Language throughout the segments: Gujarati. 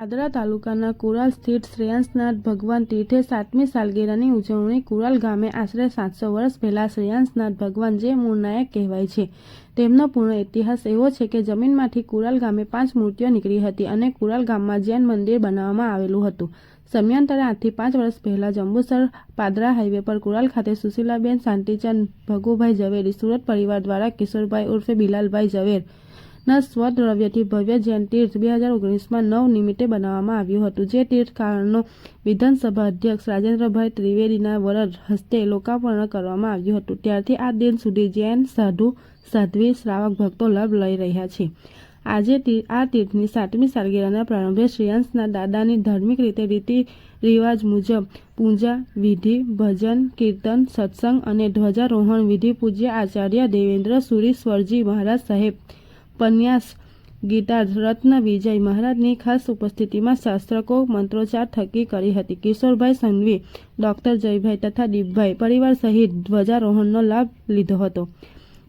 પાદરા તાલુકાના કુરાલ સ્થિત શ્રેયાંસનાથ ભગવાન તીર્થે સાતમી સાલગીરાની ઉજવણી કુરાલ ગામે આશરે સાતસો વર્ષ પહેલા શ્રેયાંસનાથ ભગવાન જે મૂળ નાયક કહેવાય છે. તેમનો પૂર્ણ ઇતિહાસ એવો છે કે જમીનમાંથી કુરાલ ગામે પાંચ મૂર્તિઓ નીકળી હતી અને કુરાલ ગામમાં જૈન મંદિર બનાવવામાં આવેલું હતું. સમયાંતરે આજથી પાંચ વર્ષ પહેલા જંબુસર પાદરા હાઈવે પર કુરાલ ખાતે સુશીલાબેન શાંતિચંદ ભગુભાઈ ઝવેરી સુરત પરિવાર દ્વારા કિશોરભાઈ ઉર્ફે બિલાલભાઈ ઝવેર ના સ્વદ્રવ્યથી ભવ્ય જૈન તીર્થ બે હજાર ઓગણીસમાં નવ નિમિત્તે બનાવવામાં આવ્યું હતું. જે તીર્થ કારણનો વિધાનસભા અધ્યક્ષ રાજેન્દ્રભાઈ ત્રિવેદીના વરદ હસ્તે લોકાર્પણ કરવામાં આવ્યું હતું. ત્યારથી આ દિન સુધી જૈન, સાધુ, સાધ્વી, શ્રાવક ભક્તો લાભ લઈ રહ્યા છે. આજે આ તીર્થની સાતમી સાલગીરાના પ્રારંભે શ્રેયાંસના દાદાની ધાર્મિક રીતે રીતિ, રિવાજ મુજબ પૂજા, વિધિ, ભજન, કીર્તન, સત્સંગ અને ધ્વજારોહણ, વિધિ પૂજ્ય આચાર્ય દેવેન્દ્ર સુરીશ્વરજી મહારાજ સાહેબ પન્યાસ ગીતા રત્ન, વિજય મહારાજની ખાસ ઉપસ્થિતિમાં શાસ્ત્રકો મંત્રોચ્ચાર થકી કરી હતી. કિશોરભાઈ સંઘવી, ડોક્ટર જયભાઈ તથા દીપભાઈ પરિવાર સહિત ધ્વજારોહણનો લાભ લીધો હતો.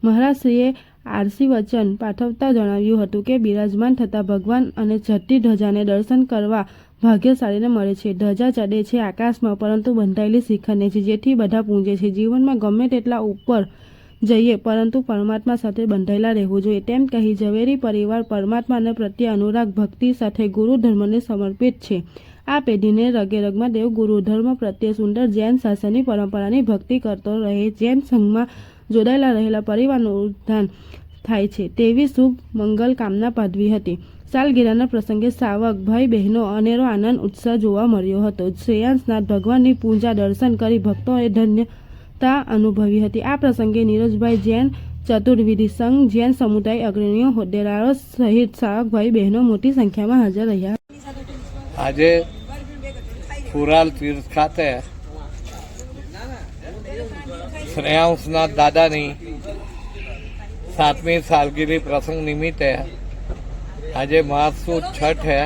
મહારાજશ્રીએ આરસી વચન પાઠવતા જણાવ્યું હતું કે, બિરાજમાન થતા ભગવાન અને ચડતી ધ્વજાને દર્શન કરવા ભાગ્યશાળીને મળે છે. ધજા ચડે છે આકાશમાં, પરંતુ બંધાયેલી શિખરને છે, જેથી બધા પૂંજે છે. જીવનમાં ગમે તેટલા ઉપર જઈએ, પરંતુ પરમાત્મા સાથે બંધાયેલા રહેવું જોઈએ. તેમ કહી ઝવેરી પરિવાર પરમાત્માને પ્રત્યે અનુરાગ ભક્તિ સાથે ગુરુ ધર્મને સમર્પિત છે. આ પેઢીને રગે રગમાં દેવ ગુરુ ધર્મ પ્રત્યે સુંદર જૈન શાસનની પરંપરાની ભક્તિ કરતો રહે જૈન સંઘમાં જોડાયેલા રહેલા પરિવારનું ઉત્થાન થાય છે, તેવી શુભ મંગલ કામના પાઠવી હતી. સાલગીરાના પ્રસંગે સાવક ભાઈ બહેનો અનેરો આનંદ, ઉત્સાહ જોવા મળ્યો હતો. શ્રેયાંશનાથ ભગવાનની પૂજા દર્શન કરી ભક્તોએ ધન્યતા અનુભવી હતી. આ પ્રસંગે નીરજભાઈ જૈન ચતુર્વિધિ સંઘ, જૈન સમુદાય અગ્રણીઓ, હોદ્દેદારો સહિત સાવક ભાઈ બહેનો મોટી સંખ્યામાં હાજર રહ્યા. આજે કુરાલ તીર્થ ખાતે શ્રેયાંશનાથ દાદાની સાતમી સાલગીરી પ્રસંગ નિમિત્તે આજે મહાસુદ છઠ હે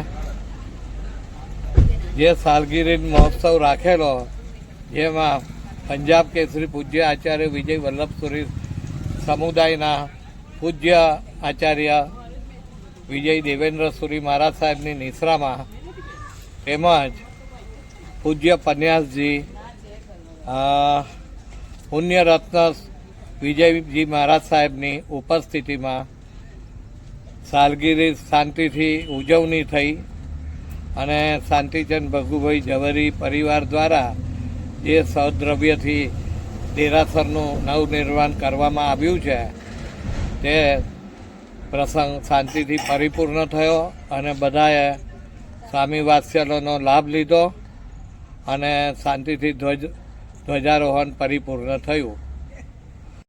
જે સાલગીરી મહોત્સવ રાખેલો, જેમાં પંજાબ કેસરી પૂજ્ય આચાર્ય વિજય વલ્લભ સુરી સમુદાયના પૂજ્ય આચાર્ય વિજય દેવેન્દ્ર સુરી મહારાજ સાહેબની નિશ્રામાં તેમજ પૂજ્ય પન્યાસજી પુણ્યરત્ન વિજયજી મહારાજ સાહેબની ઉપસ્થિતિમાં સાલગીરી શાંતિથી ઉજવણી થઈ અને શાંતિચંદ ભગુભાઈ ઝવેરી પરિવાર દ્વારા જે સદ્રવ્યથી દેરાસરનું નવનિર્માણ કરવામાં આવ્યું છે, તે પ્રસંગ શાંતિથી પરિપૂર્ણ થયો અને બધાએ સ્વામી વાત્સલ્યનો લાભ લીધો અને શાંતિથી ધ્વજ, ધ્વજારોહણ પરિપૂર્ણ થયું.